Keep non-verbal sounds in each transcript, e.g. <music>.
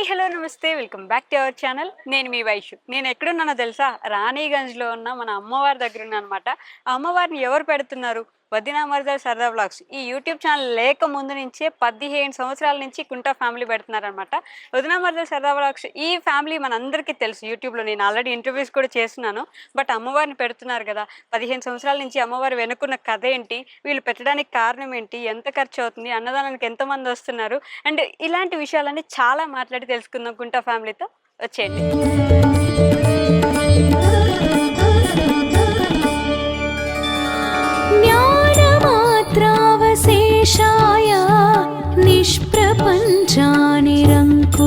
Hi hello నమస్తే. Welcome back to our channel. నేను మీ వైషు. నేను ఎక్కడున్నానో తెలుసా? రాణిగంజ్లో ఉన్న మన అమ్మవారి దగ్గర ఉన్నా అనమాట అమ్మవారిని ఎవరు పెడుతున్నారు? వదినా మరదల్ సరదా బ్లాగ్స్. ఈ యూట్యూబ్ ఛానల్ లేక ముందు నుంచే పదిహేను సంవత్సరాల నుంచి కుంటా ఫ్యామిలీ పెడుతున్నారనమాట వదినా మరదల సరదా బ్లాగ్స్ ఈ ఫ్యామిలీ మనందరికీ తెలుసు. యూట్యూబ్లో నేను ఆల్రెడీ ఇంటర్వ్యూస్ కూడా చేస్తున్నాను. బట్ అమ్మవారిని పెడుతున్నారు కదా. పదిహేను సంవత్సరాల నుంచి అమ్మవారు వెనుకున్న కథ ఏంటి? వీళ్ళు పెట్టడానికి కారణం ఏంటి? ఎంత ఖర్చు అవుతుంది? అన్నదానానికి ఎంతమంది వస్తున్నారు? అండ్ ఇలాంటి విషయాలన్నీ చాలా మాట్లాడి తెలుసుకుందాం కుంటా ఫ్యామిలీతో. వచ్చేయండి.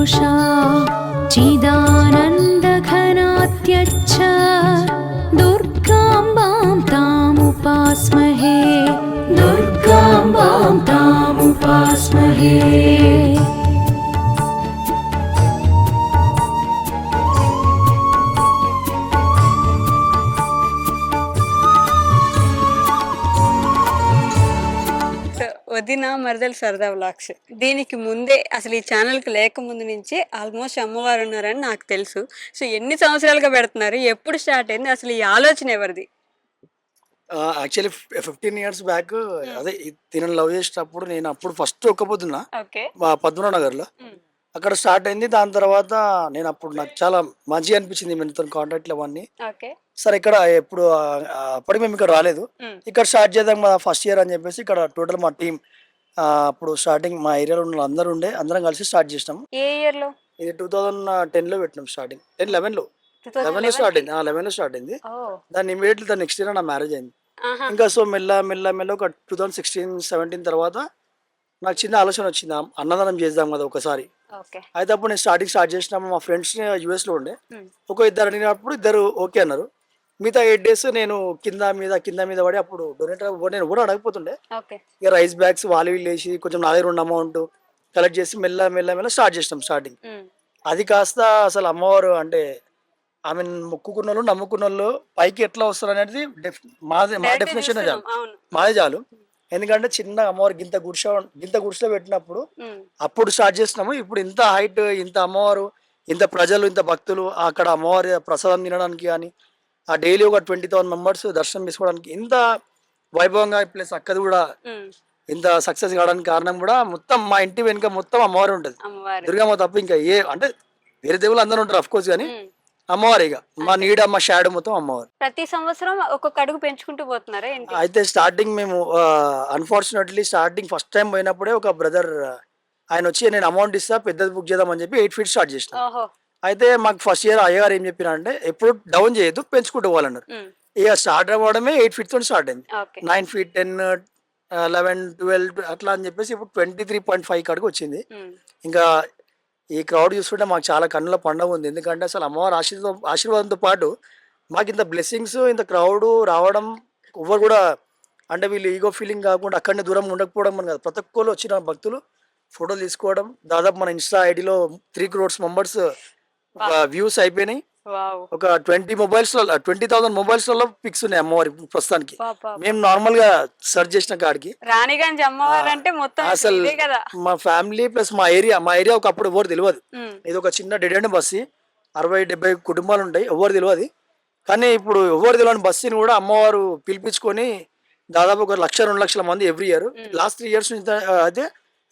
निष्प्रपञ्चानिरङ्कुशा चिदानन्दघनात्यच्च दुर्गाम्बां तामुपास्महे। दुर्गाम्बां तामुपास्महे మరదల సరదా బ్లాగ్స్ దీనికి ముందే అసలు ఈ ఛానల్కి లేక ముందు నుంచే ఆల్మోస్ట్ అమ్మవారు ఉన్నారని నాకు తెలుసు. సో ఎన్ని సంవత్సరాలుగా పెడుతున్నారు? ఎప్పుడు స్టార్ట్ అయింది? అసలు ఈ ఆలోచన ఎవరిది? యాక్చువల్లీ ఫిఫ్టీన్ ఇయర్స్ బ్యాక్ అదే ఈ- తినని లవ్ చేసేటప్పుడు నేను అప్పుడు ఫస్ట్ ఒక్క పొద్దున్న ఓకే. మా పద్మనాభ నగర్లో. అక్కడ స్టార్ట్ అయింది. దాని తర్వాత నేను అప్పుడు నాకు చాలా మంచిగా అనిపించింది మేము కాంటాక్ట్లు అవన్నీ సరే ఇక్కడ ఎప్పుడు అప్పటికి మేము ఇక్కడ రాలేదు. మ్మ్. ఇక్కడ స్టార్ట్ చేద్దాం మా ఫస్ట్ ఇయర్ అని చెప్పేసి ఇక్కడ టోటల్ మా టీం అప్పుడు స్టార్టింగ్ మా ఏరియాలో ఉన్న అందరూ ఉండే అందరం కలిసి స్టార్ట్ చేసినాం. ఏ ఇయర్లో? ఇది టూ థౌజండ్ టెన్లో పెట్టినాం స్టార్టింగ్ టెన్ లెవెన్లో 2011 లెవెన్లో స్టార్ట్ అయింది లెవెన్లో స్టార్ట్ అయింది. ఓ. దాన్ని ఇమీడియట్లీ దాని నెక్స్ట్ ఇయర్ నా మ్యారేజ్ అయింది. ఇంకా సో మెల్ల మెల్ల మెల్ల ఒక టూ థౌజండ్ సిక్స్టీన్ సెవెంటీన్ తర్వాత నాకు చిన్న ఆలోచన వచ్చింది. అన్నదానం చేద్దాం కదా ఒకసారి. అయితే అప్పుడు నేను స్టార్టింగ్ స్టార్ట్ చేసినప్పుడు మా ఫ్రెండ్స్ యూఎస్లో ఉండే. మ్మ్. ఒక ఇద్దరు అడిగినప్పుడు ఇద్దరు ఓకే అన్నారు. మిగతా ఎయిట్ డేస్ నేను కింద మీద కింద మీద పడి అప్పుడు డొనేట్ నేను కూడా అడగపోతుండే ఇక రైస్ బ్యాగ్స్ వాళ్ళు వీళ్ళు వేసి కొంచెం నా దగ్గర ఉన్న అమౌంట్ కలెక్ట్ చేసి మెల్ల మెల్ల మెల్ల స్టార్ట్ చేసినాం స్టార్టింగ్. అది కాస్త అసలు అమ్మవారు అంటే ఆమె మొక్కుకున్న వాళ్ళు నమ్ముకున్న వాళ్ళు పైకి ఎట్లా వస్తారు అనేది మాది మా డెఫినేషన్ చాలు. మాదే చాలు. ఎందుకంటే చిన్న అమ్మవారు గింత గుడిసె గింత గుడిసెలో పెట్టినప్పుడు. అప్పుడు స్టార్ట్ చేసినాము. ఇప్పుడు ఇంత హైట్ ఇంత అమ్మవారు ఇంత ప్రజలు ఇంత భక్తులు అక్కడ అమ్మవారి ప్రసాదం తినడానికి కానీ ఆ డైలీ ఒక ట్వంటీ థౌసండ్ మెంబర్స్ దర్శనం చేసుకోవడానికి ఇంత వైభవంగా ప్లస్ అక్కది కూడా. ఇంత సక్సెస్ కావడానికి కారణం కూడా మొత్తం మా ఇంటి వెనుక మొత్తం అమ్మవారు ఉంటుంది. దుర్గమ్మ తప్ప ఇంకా ఏ అంటే వేరే దేవుళ్ళు అందరూ ఉంటారు అఫ్ కోర్స్ కానీ. అమ్మవారు ఇక. మా నీడ మా షాడో మొత్తం అమ్మవారు. ప్రతి సంవత్సరం ఒక్కొక్క అడుగు పెంచుకుంటూ పోతున్నారా అయితే స్టార్టింగ్ మేము అన్ఫార్చునేట్లీ స్టార్టింగ్ ఫస్ట్ టైం పోయినప్పుడే ఒక బ్రదర్ ఆయన వచ్చి నేను అమౌంట్ ఇస్తా పెద్దది బుక్ చేద్దామని చెప్పి ఎయిట్ ఫీట్ స్టార్ట్ చేసిన. అయితే మాకు ఫస్ట్ ఇయర్ అయ్యగారు ఏం చెప్పిన అంటే ఎప్పుడు డౌన్ చేయొద్దు పెంచుకుంటూ పోవాలన్నారు. ఇక స్టార్ట్ అవ్వడమే ఎయిట్ ఫీట్ తోటి స్టార్ట్ అయింది. Nine feet ten eleven twelve అట్లా అని చెప్పేసి ఇప్పుడు ట్వంటీ త్రీ పాయింట్ ఫైవ్ కాడికి వచ్చింది. ఇంకా ఈ క్రౌడ్ చూస్తుంటే మాకు చాలా కన్నుల పండుగ ఉంది. ఎందుకంటే అసలు అమ్మవారి ఆశీర్వాదం ఆశీర్వాదంతో పాటు మాకు ఇంత బ్లెస్సింగ్స్ ఇంత క్రౌడ్ రావడం ఎవరు కూడా అంటే వీళ్ళు ఈగో ఫీలింగ్ కాకుండా అక్కడనే దూరం ఉండకపోవడం అని కాదు. ప్రతి ఒక్కరు వచ్చిన భక్తులు ఫోటోలు తీసుకోవడం దాదాపు మన ఇన్స్టా ఐడిలో త్రీ క్రోడ్స్ మెంబర్స్ వ్యూస్ అయిపోయినాయి. ఒక ట్వంటీ మొబైల్స్ ట్వంటీ థౌసండ్ మొబైల్స్లలో పిక్స్ ఉన్నాయి అమ్మవారి ప్రస్తుతానికి. మేము నార్మల్గా సెర్చ్ చేసిన కాడికి. రాణిగంజ్ అమ్మవారు అంటే మొత్తం అసలు మా ఫ్యామిలీ ప్లస్ మా ఏరియా మా ఏరియా ఒకప్పుడు ఎవరు తెలియదు. ఇది ఒక చిన్న డెడ్ ఎండ్ బస్సు అరవై డెబ్బై కుటుంబాలు ఉంటాయి ఎవరు తెలియదు కానీ ఇప్పుడు ఎవరు తెలియని బస్సుని కూడా అమ్మవారు పిలిపించుకొని దాదాపు ఒక లక్ష రెండు లక్షల మంది every year last three years నుంచి అయితే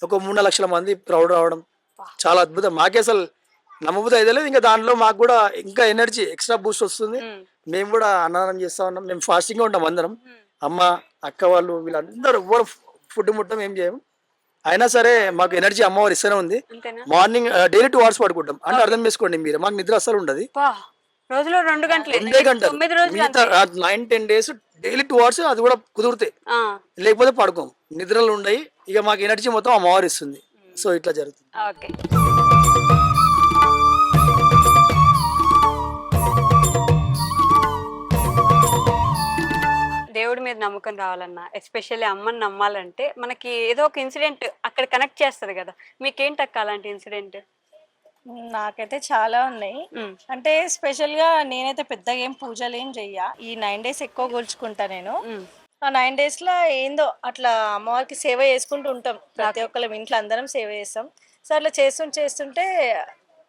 ఒక మూడు లక్షల మంది క్రౌడ్ రావడం చాలా అద్భుతం. మాకే అసలు నమ్మబుద్ధి అయితే లేదు. ఇంకా దాంట్లో మాకు కూడా ఇంకా ఎనర్జీ ఎక్స్ట్రా బూస్ట్ వస్తుంది. మేము. కూడా అన్నదానం చేస్తా ఉన్నాం. మేము ఫాస్టింగ్ ఉంటాం అందరం. అమ్మ అక్క వాళ్ళు వీళ్ళందరూ ఎవరు ఫుడ్ ముట్టం ఏం చేయం అయినా సరే మాకు ఎనర్జీ అమ్మవారు ఇస్తూనే ఉంది. మార్నింగ్ డైలీ టూ అవర్స్ పడుకుంటాం. అంటే అర్థం చేసుకోండి మీరు. మాకు నిద్ర అస్సలు ఉండదు. పా. రోజులో రెండు గంటలు. రెండే గంటలు. తొమ్మిది రోజులు మిగతా nine ten days daily two hours అది కూడా కుదురుతాయి లేకపోతే పడుకోం. నిద్రలు ఉండయి. ఇక మాకు ఎనర్జీ మొత్తం అమ్మవారు ఇస్తుంది. సో ఇట్లా జరుగుతుంది. ఓకే. దేవుడి మీద నమ్మకం రావాలన్నా ఎస్పెషల్లీ అమ్మని నమ్మాలంటే మనకి ఏదో ఒక ఇన్సిడెంట్ అక్కడ కనెక్ట్ చేస్తుంది కదా. మీకేంటి అక్క అలాంటి ఇన్సిడెంట్ నాకైతే చాలా ఉన్నాయి. అంటే స్పెషల్గా నేనైతే పెద్దగా ఏం పూజలు ఏం చెయ్య. ఈ నైన్ డేస్ ఎక్కువ కూర్చుకుంటా నేను. ఆ నైన్ డేస్లో ఏందో అట్లా అమ్మవారికి సేవ చేసుకుంటూ ఉంటాం. ప్రతి ఒక్కళ్ళం ఇంట్లో అందరం సేవ చేస్తాం. సో అట్లా చేస్తుంటే చేస్తుంటే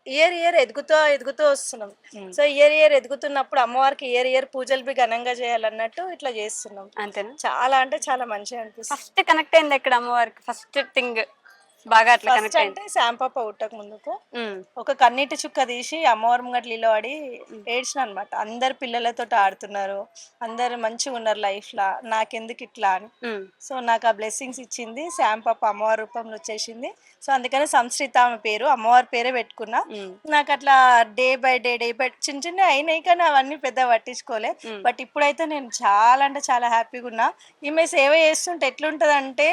ఇయర్ ఇయర్ ఎదుగుతూ ఎదుగుతూ వస్తున్నాం. సో ఇయర్ ఇయర్ ఎదుగుతున్నప్పుడు అమ్మవారికి ఇయర్ ఇయర్ పూజలు బి ఘనంగా చేయాలన్నట్టు ఇట్లా చేస్తున్నాం. అంతేనా? చాలా అంటే చాలా మంచిగా అనిపిస్తుంది. ఫస్ట్ కనెక్ట్ అయింది ఎక్కడ అమ్మవారికి? First thing. బాగా అట్లా కనెక్ట్ అంటే శాంపాప ఉట్టక ముందుకు ఒక కన్నీటి చుక్క తీసి అమ్మవారి ముంగట నిలబడి ఏడ్చిన అనమాట అందరు పిల్లలతో ఆడుతున్నారు. అందరు మంచిగా ఉన్నారు లైఫ్ లా నాకెందుకు ఇట్లా అని. సో నాకు ఆ బ్లెస్సింగ్స్ ఇచ్చింది. శాంపాప అమ్మవారి రూపంలో వచ్చేసింది. సో అందుకని సంశ్రిత ఆమె పేరు అమ్మవారి పేరే పెట్టుకున్నా. నాకు అట్లా day by day day by చిన్న చిన్న అయినాయి కానీ అవన్నీ పెద్ద పట్టించుకోలే. బట్ ఇప్పుడైతే నేను చాలా అంటే చాలా హ్యాపీగా ఉన్నా. ఈమె సేవ చేస్తుంటే ఎట్లుంటది అంటే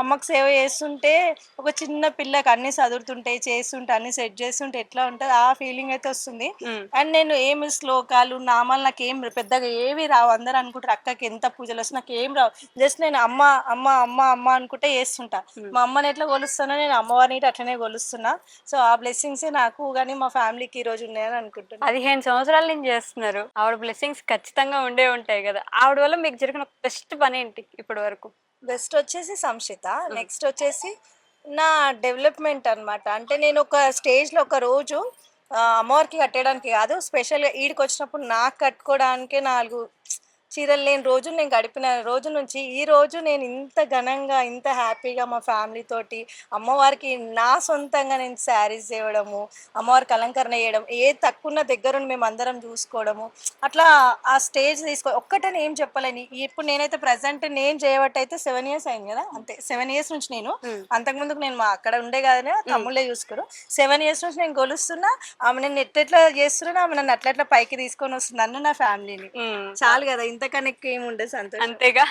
అమ్మకు సేవ చేస్తుంటే ఒక చిన్న పిల్లకి అన్ని చదువుతుంటే చేస్తుంటే అన్ని సెట్ చేస్తుంటే ఎట్లా ఉంటుంది? ఆ ఫీలింగ్ అయితే వస్తుంది. అండ్ నేను ఏమి శ్లోకాలు నామాలు నాకు ఏం పెద్దగా ఏవి రావు. అందరూ అనుకుంటారు అక్కకి ఎంత పూజలు వస్తాయి నాకు ఏం రావు. జస్ట్ నేను అమ్మ అమ్మ అమ్మ అమ్మ అనుకుంటే చేస్తుంటా. మా అమ్మని ఎట్లా కొలుస్తానో నేను అమ్మవారిని అట్లనే కొలుస్తున్నా. సో ఆ బ్లెస్సింగ్స్ నాకు కానీ మా ఫ్యామిలీకి ఈ రోజు ఉన్నాయని అనుకుంటున్నాను పదిహేను సంవత్సరాల నుంచి చేస్తున్నారు. ఆవిడ బ్లెస్సింగ్స్ ఖచ్చితంగా ఉండే ఉంటాయి కదా. ఆవిడ వల్ల మీకు జరిగిన బెస్ట్ పని ఏంటి ఇప్పటి వరకు? బెస్ట్ వచ్చేసి సంక్షిత నెక్స్ట్ వచ్చేసి నా డెవలప్మెంట్ అన్నమాట. అంటే నేను ఒక స్టేజ్లో ఒక రోజు అమ్మవారికి కట్టడానికి కాదు స్పెషల్గా ఈడికి వచ్చినప్పుడు నాకు కట్టుకోవడానికే నాలుగు చీరలు లేని రోజులు నేను గడిపిన రోజు నుంచి ఈ రోజు నేను ఇంత ఘనంగా ఇంత హ్యాపీగా మా ఫ్యామిలీ తోటి అమ్మవారికి నా సొంతంగా నేను శారీస్ చేయడము అమ్మవారికి అలంకరణ చేయడం ఏ తక్కువ దగ్గర మేము అందరం చూసుకోవడము అట్లా ఆ స్టేజ్ తీసుకో ఒక్కటని ఏం చెప్పలేని. ఇప్పుడు నేనైతే ప్రజెంట్ నేను చేయబట్టి అయితే సెవెన్ ఇయర్స్ అయింది కదా అంతే. సెవెన్ ఇయర్స్ నుంచి నేను అంతకుముందుకు నేను మా అక్కడ ఉండే కదనే తమ్ముళ్ళే చూసుకోరు. సెవెన్ ఇయర్స్ నుంచి నేను గొలుస్తున్నా ఆమె నేను ఎట్లెట్లా చేస్తున్నా ఆమె నన్ను అట్లట్లా పైకి తీసుకొని వస్తుంది నన్ను నా ఫ్యామిలీని. చాలు కదా ఇంతకన్నా ఎక్కువ ఏమి ఉండదు సంతోషం. అంతేగా?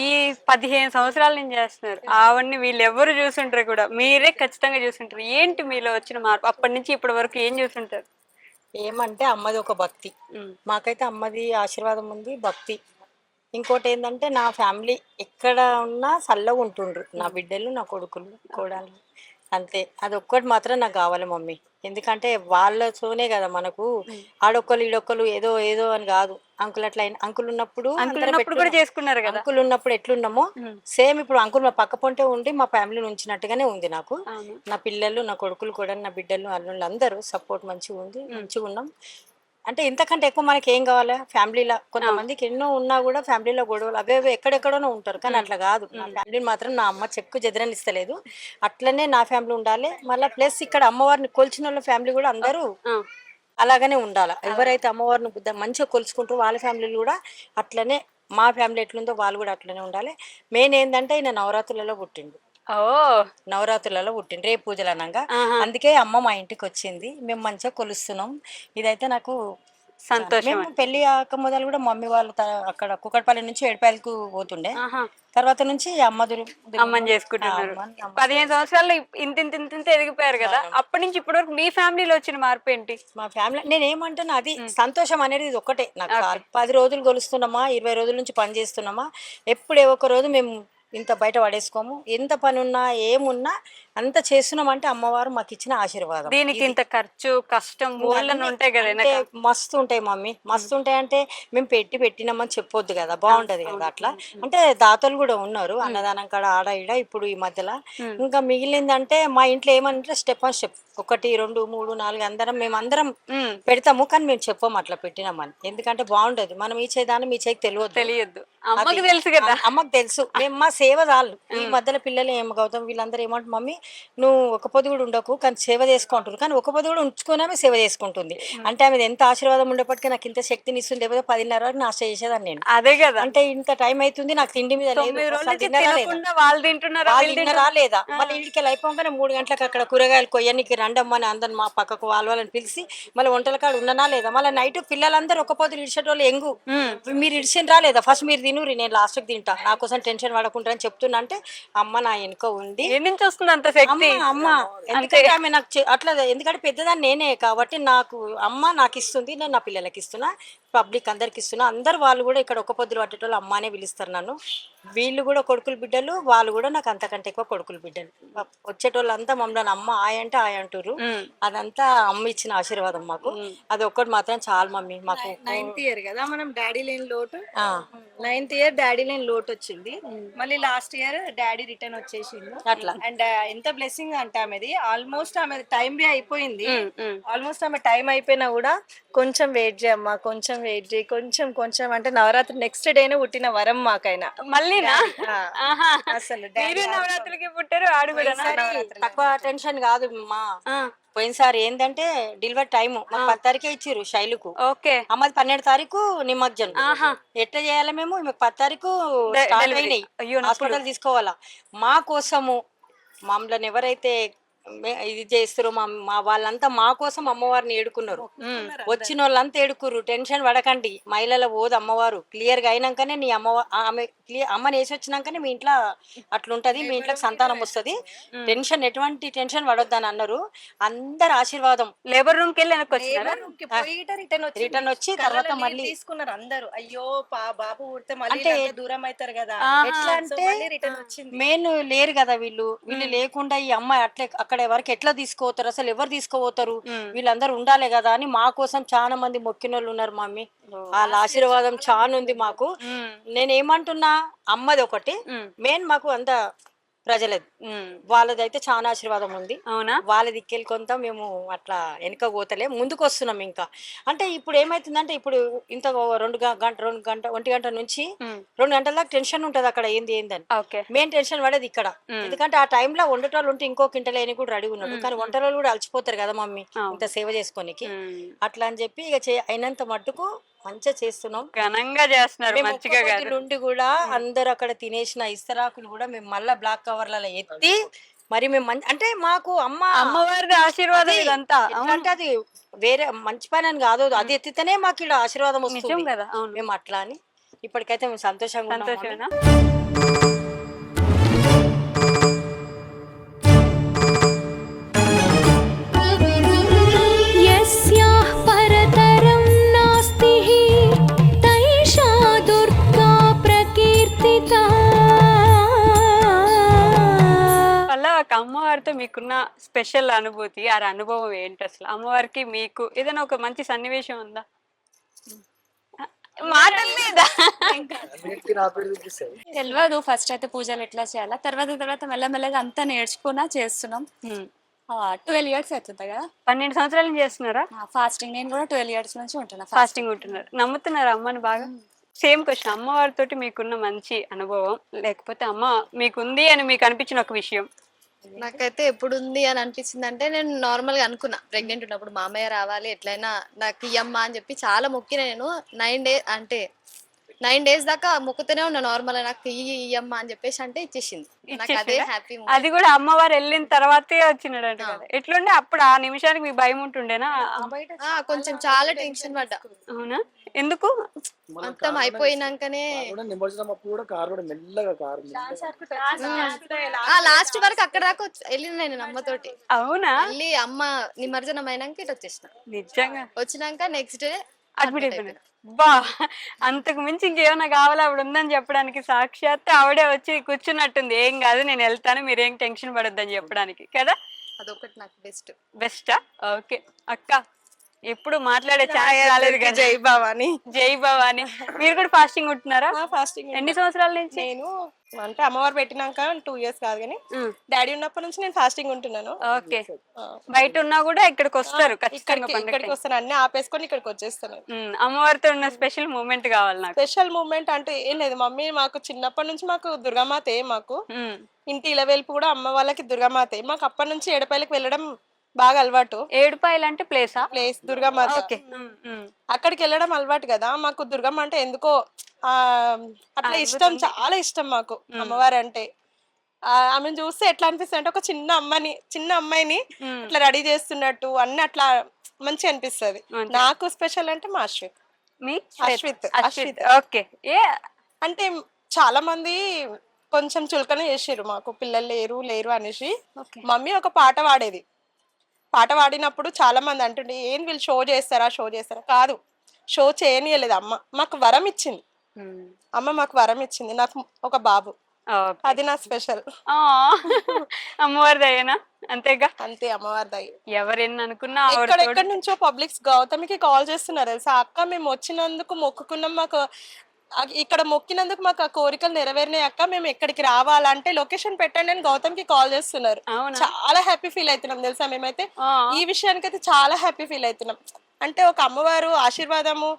ఈ పదిహేను సంవత్సరాల నుంచి చేస్తున్నారు. ఆవిడ్ని వీళ్ళు ఎవరు చూసుంటారు కూడా. మీరే ఖచ్చితంగా చూసుంటారు. ఏంటి మీలో వచ్చిన మార్పు? అప్పటి నుంచి ఇప్పటి వరకు ఏం చూసుంటారు? ఏమంటే అమ్మది ఒక భక్తి. మాకైతే అమ్మది ఆశీర్వాదం ఉంది భక్తి. ఇంకోటి ఏంటంటే నా ఫ్యామిలీ ఎక్కడ ఉన్నా చల్లగా ఉంటుండ్రు నా బిడ్డలు నా కొడుకులు కోడలు అంతే. అది ఒక్కటి మాత్రం నాకు కావాలి మమ్మీ. ఎందుకంటే వాళ్ళతోనే కదా మనకు. ఆడొక్కరు ఈడొక్కరు ఏదో ఏదో అని కాదు. అంకుల్ అట్లా అయిన- అంకుల్ ఉన్నప్పుడు అంకుల్ అందరం ఉన్నప్పుడు కూడా? చేసుకున్నారు కదా. అంకుల్ ఉన్నప్పుడు ఎట్లున్నామో సేమ్ ఇప్పుడు అంకుల్ మా పక్క పొంటే ఉండి మా ఫ్యామిలీ ఉంచినట్టుగానే ఉంది నాకు. నా పిల్లలు నా కొడుకులు కూడా నా బిడ్డలు అల్లుళ్ళు అందరూ సపోర్ట్ మంచిగా ఉంది మంచిగా ఉన్నాం. అంటే ఇంతకంటే ఎక్కువ మనకి ఏం కావాలి? ఫ్యామిలీలో కొంతమందికి ఎన్నో ఉన్నా కూడా ఫ్యామిలీలో గొడవలు అవే ఎక్కడెక్కడోనో ఉంటారు. కానీ అట్లా కాదు. నా ఫ్యామిలీని మాత్రం నా అమ్మ చెక్కు చెదరనిస్తలేదు అట్లనే నా ఫ్యామిలీ ఉండాలి. మళ్ళీ ప్లస్ ఇక్కడ అమ్మవారిని కొలిచిన వాళ్ళ ఫ్యామిలీ కూడా అందరూ అలాగనే ఉండాలి? ఎవరైతే అమ్మవారిని బుద్ధ- మంచిగా కొలుసుకుంటారో వాళ్ళ ఫ్యామిలీలు కూడా అట్లనే మా ఫ్యామిలీ ఎట్లుందో వాళ్ళు కూడా అట్లనే ఉండాలి. మెయిన్ ఏంటంటే ఈయన నవరాత్రులలో పుట్టిండు. నవరాత్రులలో పుట్టిండు రేపు పూజలు అనగా. అందుకే అమ్మ మా ఇంటికి వచ్చింది. మేము మంచిగా కొలుస్తున్నాం. ఇదైతే నాకు సంతోషం మేము పెళ్ళి కాక మొదలు కూడా మమ్మీ వాళ్ళు అక్కడ కుక్కడపల్లి నుంచి ఏడుపాయలకు పోతుండే. తర్వాత నుంచి అమ్మ అమ్మని చేసుకుంటున్నారు. పదిహేను సంవత్సరాలు ఇంత ఇంత ఇంత ఇంత ఎదిగిపోయారు కదా. అప్పటి నుంచి ఇప్పటి వరకు మీ ఫ్యామిలీలో వచ్చిన మార్పు ఏంటి? మా ఫ్యామిలీ నేను ఏమంటున్నా అది సంతోషం అనేది ఇది ఒకటే నాకు. పది రోజులు గొలుస్తున్నామా ఇరవై రోజుల నుంచి పని చేస్తున్నామా? ఎప్పుడు ఏ ఒక్క రోజు మేము ఇంత బయట పడేసుకోము. ఎంత పని ఉన్నా ఏమున్నా అంత చేస్తున్నామంటే అమ్మవారు మాకు ఇచ్చిన ఆశీర్వాదం. దీనికి ఇంత ఖర్చు కష్టం ఉంటాయి కదా అంటే మస్తు ఉంటాయి మమ్మీ. మస్తు ఉంటాయి అంటే మేము పెట్టి పెట్టినామని చెప్పొద్దు కదా. బాగుంటది కదా అట్లా. అంటే దాతలు కూడా ఉన్నారు. అన్నదానం కాడ ఆడ ఈడ ఇప్పుడు ఈ మధ్యలో. ఇంకా మిగిలిందంటే మా ఇంట్లో ఏమంటే స్టెప్ ఆన్ స్టెప్. ఒకటి రెండు మూడు నాలుగు అందరం మేము అందరం పెడతాము కానీ మేము చెప్పాము అట్లా పెట్టినామని. ఎందుకంటే బాగుంటది మనం ఈ చేదాన్ని మీ చేయికి తెలియదు అమ్మకి తెలుసు కదా. అమ్మకి తెలుసు. మేము మా సేవ చాలు ఈ మధ్యలో పిల్లలు ఏం గౌతమ్ వీళ్ళందరూ ఏమంటారు మమ్మీ నువ్వు ఒక పొద్దు కూడా ఉండకు కానీ సేవ చేసుకుంటారు కానీ ఒక పొద్దు కూడా ఉంచుకునే ఆమె సేవ చేసుకుంటుంది. అంటే ఆమె ఎంత ఆశీర్వాదం ఉండేప్పటికీ నాకు ఇంత శక్తిని ఇస్తుంది లేకపోతే పదిన్నర వరకు నాశ చేసేదాన్ని నేను. అదే కదా. అంటే ఇంత టైం అవుతుంది నాకు తిండి మీద వాళ్ళు తింటున్నారా లేదా? మళ్ళీ ఇంటికి అయిపోగానే మూడు గంటలకు అక్కడ కూరగాయలు కొయ్యనికి రండమ్మని అందరు మా పక్కకు వాళ్ళని పిలిచి మళ్ళీ వంటల కాడ ఉన్ననా లేదా? మళ్ళీ నైట్ పిల్లలందరూ ఒక పొద్దు ఇడిచేటోళ్ళు ఎంగు మీరు ఇడిచిన లేదా? ఫస్ట్ మీరు తినురి నేను లాస్ట్కి తింటా నా కోసం టెన్షన్ పడకుండా అని చెప్తున్నా అంటే అమ్మ నా వెనుక ఉంది. నుంచి వస్తుంది అంత శక్తి? అమ్మ అమ్మ. ఎందుకంటే ఆమె నాకు చె- అట్లా ఎందుకంటే పెద్దదాన్ని నేనే కాబట్టి నాకు అమ్మ నాకు ఇస్తుంది నేను నా పిల్లలకి ఇస్తున్నా పబ్లిక్ అందరికి ఇస్తున్నా. అందరు వాళ్ళు కూడా ఇక్కడ ఒక పొద్దులు పట్టేటోళ్ళు అమ్మానే పిలుస్తారు నన్ను. వీళ్ళు కూడా కొడుకులు బిడ్డలు వాళ్ళు కూడా నాకు అంతకంటే ఎక్కువ కొడుకులు బిడ్డలు. వచ్చేటోళ్ళు అంతా మమ్మల్ని అమ్మ ఆయ అంటే ఆయ అంటారు. అదంతా అమ్మ ఇచ్చిన ఆశీర్వాదం మాకు. అది ఒక్కటి మాత్రం చాలు మమ్మీ. మాకు నైన్త్ ఇయర్ కదా మనం డాడీ లేని లోటు. నైన్త్ ఇయర్ డాడీ లేని లోటు వచ్చింది. మళ్ళీ లాస్ట్ ఇయర్ డాడీ రిటర్న్ వచ్చేసింది అట్లా. అండ్ ఎంత బ్లెస్సింగ్ అంటే ఆమెది. ఆల్మోస్ట్ ఆమె టైం బి అయిపోయింది. ఆల్మోస్ట్ ఆమె టైం అయిపోయినా కూడా కొంచెం వెయిట్ చేయమ్మా కొంచెం వెయిట్ చేయి. కొంచెం కొంచెం. అంటే నవరాత్రి నెక్స్ట్ డేనే పుట్టిన వరం మాకైనా. ఆహా. అసలు మీరు నవరాత్రులకి పుట్టారు ఆడు కూడా తక్కువ టెన్షన్ కాదు మా. పోయినసారి ఏంటంటే డెలివరీ టైం మాకు పది తారీఖే ఇచ్చిర్రు శైలుకు. ఓకే. అమ్మది పన్నెండు తారీఖు నిమజ్జనం. ఎట్లా చేయాలి మేము? మేము పది తారీఖు హాస్పిటల్ తీసుకోవాలా. మా కోసము మమ్మల్ని ఎవరైతే ఇది చేస్తారో మా మా వాళ్ళంతా మా కోసం అమ్మవారిని ఏడుకున్నారు. వచ్చిన వాళ్ళంతా ఏడుకుర్రు. టెన్షన్ పడకండి. మహిళల పోదు అమ్మవారు. క్లియర్గా అయినాకనే నీ అమ్మవ ఆమె క్లియర్ అమ్మని వేసి వచ్చినాకనే మీ ఇంట్లో అట్లుంటది మీ ఇంట్లోకి సంతానం వస్తది. టెన్షన్ ఎటువంటి టెన్షన్ పడొద్దని అన్నారు. అందరు ఆశీర్వాదం. లేబర్ రూమ్కి వెళ్ళి వెనక్కి రిటర్న్ వచ్చి రిటర్న్ వచ్చి తర్వాత మళ్ళీ తీసుకున్నారు అందరూ. అయ్యో బాబు పుడితే మళ్ళీ అంటే దూరం అవుతారు కదా. ఎట్లా? అంటే మెయిన్ లేరు కదా వీళ్ళు. వీళ్ళు లేకుండా ఈ అమ్మాయి అట్లే అక్కడ ఎవరికి ఎట్లా తీసుకోపోతారు? అసలు ఎవరు తీసుకోపోతారు? వీళ్ళందరూ ఉండాలి కదా అని మా కోసం చాలా మంది మొక్కిన వాళ్ళు ఉన్నారు మమ్మీ. వాళ్ళ ఆశీర్వాదం చాలా ఉంది మాకు. నేను ఏమంటున్నా అమ్మది ఒకటి. మెయిన్ మాకు అంత ప్రజలది. వాళ్ళదైతే చాలా ఆశీర్వాదం ఉంది. అవునా? వాళ్ళ దిక్కెళ్ళి కొంత మేము అట్లా వెనక పోతలే ముందుకు వస్తున్నాం ఇంకా. అంటే ఇప్పుడు ఏమైతుందంటే ఇప్పుడు ఇంత రెండు గంట రెండు గంట ఒంటి గంట నుంచి. రెండు గంటల దాకా టెన్షన్ ఉంటది అక్కడ ఏంది ఏందని. ఓకే. మెయిన్ టెన్షన్ పడేది ఇక్కడ. ఎందుకంటే ఆ టైంలో వండటోళ్ళు ఉంటే ఇంకో కింటలేని కూడా రెడీ ఉన్నాడు. కానీ వంటలు కూడా అలసిపోతారు కదా మమ్మీ ఇంత సేవ చేసుకోనికి. అట్లా అని చెప్పి ఇక అయినంత మట్టుకు మంచిగా చేస్తున్నాం. ఘనంగా చేస్తున్నారు మేము మంచిగా ఒక్క కాదు పొద్దు నుండి కూడా అందరు అక్కడ తినేసిన ఇస్తరాకులు కూడా మేము మళ్ళా బ్లాక్ కవర్లలో ఎత్తి మరి మేము అంటే మాకు అమ్మ అమ్మవారి ఆశీర్వాదం ఇదంతా. అంటే అది వేరే మంచి పని అని కాదు. అది ఎత్తితేనే మాకు ఇక్కడ ఆశీర్వాదం నిజం వస్తుంది. కదా. అవును. మేము అట్లా అని ఇప్పటికైతే మేము సంతోషంగా. సంతోషమేనా? అమ్మవారితో మీకున్న స్పెషల్ అనుభూతి ఆ అనుభవం ఏంటి అసలు? అమ్మవారికి మీకు ఏదైనా ఒక మంచి సన్నివేశం ఉందా? మాటలు లేదా? తెలియదు ఫస్ట్ అయితే పూజలు ఎట్లా చేయాలా? తర్వాత తర్వాత మెల్లమెల్లగా అంతా నేర్చుకున్నా చేస్తున్నాం. ట్వెల్వ్ ఇయర్స్ అవుతుంది కదా? పన్నెండు సంవత్సరాల చేస్తున్నారా? ఫాస్టింగ్ నేను కూడా ట్వెల్వ్ ఇయర్స్ నుంచి ఉంటున్నా ఫాస్టింగ్ ఉంటున్నారు. నమ్ముతున్నారు అమ్మని బాగా? సేమ్ క్వశ్చన్ అమ్మవారితోటి మీకున్న మంచి అనుభవం లేకపోతే అమ్మ మీకుంది అని మీకు అనిపించిన ఒక విషయం. నాకైతే ఎప్పుడు ఉంది అని అనిపించింది అంటే నేను నార్మల్గా అనుకున్నా. ప్రెగ్నెంట్ ఉన్నప్పుడు మామయ్య రావాలి ఎట్లయినా నాకు ఇయ్యమ్మా అని చెప్పి చాలా మొక్కిన నేను. నైన్ డే అంటే నైన్ డేస్ దాకా మొక్కుతూనే ఉన్నా నార్మల్ నాకు ఇయ్యి ఇయ్యమ్మా అని చెప్పేసి అంటే ఇచ్చేసింది. నాకు అదే? హ్యాపీ అది కూడా అమ్మవారు వెళ్ళిన తర్వాతే వచ్చినాడు అంట కదా. ఎట్లుండే? అప్పుడు ఆ నిమిషానికి మీకు భయం ఉంటుండేనా? కొంచెం చాలా టెన్షన్ పడ్డా. అవునా? ఎందుకు? మొత్తం అయిపోయినాకనే కూడా నిమజ్జనం అప్పుడు కూడా కారు కూడా మెల్లగా కారు మెల్లగా. ఆ లాస్ట్ వరకు అక్కడ దాకా వెళ్ళిన నేను అమ్మతోటి. అవునా? మళ్ళీ అమ్మ నిమజ్జనం అయినాక ఇటు వచ్చేసిన. నిజంగా. వచ్చినాక నెక్స్ట్ డే అడ్మిట్ అయిపోయినారు బా అంతకు మించి ఇంకేమైనా కావాలా? ఆవిడ ఉందని చెప్పడానికి సాక్షాత్ ఆవిడే వచ్చి కూర్చున్నట్టుంది. ఏం కాదు నేను వెళ్తాను మీరేం టెన్షన్ పడొద్దని చెప్పడానికి. కదా? అదొకటి నాకు బెస్ట్. బెస్టా? ఓకే. అక్క. ఎప్పుడు మాట్లాడే ఛాన్స్ రాలేదు కదా. జై భవాని జై భవాని. మీరు కూడా ఫాస్టింగ్ ఉంటున్నారా? ఫాస్టింగ్ ఎన్ని సంవత్సరాల నుంచి? నేను అంటే అమ్మవారు పెట్టినాక టూ ఇయర్స్ కాదు కానీ. డాడీ ఉన్నప్పటి నుంచి నేను ఫాస్టింగ్ ఉంటున్నాను. ఓకే. బయట ఉన్నా కూడా ఇక్కడికి వస్తారు ఇక్కడికి వస్తాను అన్ని ఆపేసుకొని ఇక్కడికి వచ్చేస్తాను అమ్మవారితో ఉన్న స్పెషల్ మూమెంట్ కావాలి నాకు. స్పెషల్ మూమెంట్ అంటే ఏం లేదు. మమ్మీ మాకు చిన్నప్పటి నుంచి మాకు దుర్గామాతే మాకు. ఇంటి ఇలవేల్పు కూడా అమ్మ వాళ్ళకి దుర్గామాతే. మాకు అప్పటి నుంచి ఏడుపాయలకి వెళ్ళడం బాగా అలవాటు. ఏడుపాయలు అంటే ప్లేసా ప్లేస్ దుర్గామాత ఓకే. అక్కడికి వెళ్ళడం అలవాటు కదా మాకు దుర్గమ్మ అంటే ఎందుకో అట్లా ఇష్టం చాలా ఇష్టం మాకు అమ్మవారు అంటే. ఆ, ఆమెను చూస్తే ఎట్లా అనిపిస్తుంది అంటే ఒక చిన్న అమ్మని చిన్న అమ్మాయిని. ఇట్లా రెడీ చేస్తున్నట్టు అన్ని అట్లా మంచి అనిపిస్తుంది. నాకు స్పెషల్ అంటే మా అశ్విత్. మీ? అశ్విత్, అశ్విత్. ఓకే. ఏ? అంటే చాలా మంది కొంచెం చులకన చేసారు మాకు పిల్లలు లేరు లేరు అనేసి. మమ్మీ ఒక పాట పాడేది. పాట పాడినప్పుడు చాలా మంది అంటుండే ఏం వీళ్ళు షో చేస్తారా షో చేస్తారా? కాదు షో చేయనియలేదు అమ్మ. మాకు వరం ఇచ్చింది. అమ్మ మాకు వరం ఇచ్చింది. నాకు ఒక బాబు. అది నా స్పెషల్. అమ్మవారి దయేనా? అంతేగా? అంతే అమ్మవారి దయ. ఎవరెన్ని అనుకున్నా ఎక్కడ. ఎక్కడి నుంచో పబ్లిక్స్ గౌతమికి కాల్ చేస్తున్నారు తెలుసా? అక్క మేము వచ్చినందుకు మొక్కుకున్నాం. మాకు ఇక్కడ మొక్కినందుకు మాకు ఆ కోరికలు నెరవేరినాయి అక్క. మేము ఎక్కడికి రావాలంటే లొకేషన్ పెట్టండి అని గౌతమ్కి కాల్ చేస్తున్నారు? చాలా హ్యాపీ ఫీల్ అవుతున్నాం తెలుసా మేమైతే. ఈ విషయానికైతే చాలా హ్యాపీ ఫీల్ అవుతున్నాం. అంటే ఒక అమ్మవారు ఆశీర్వాదము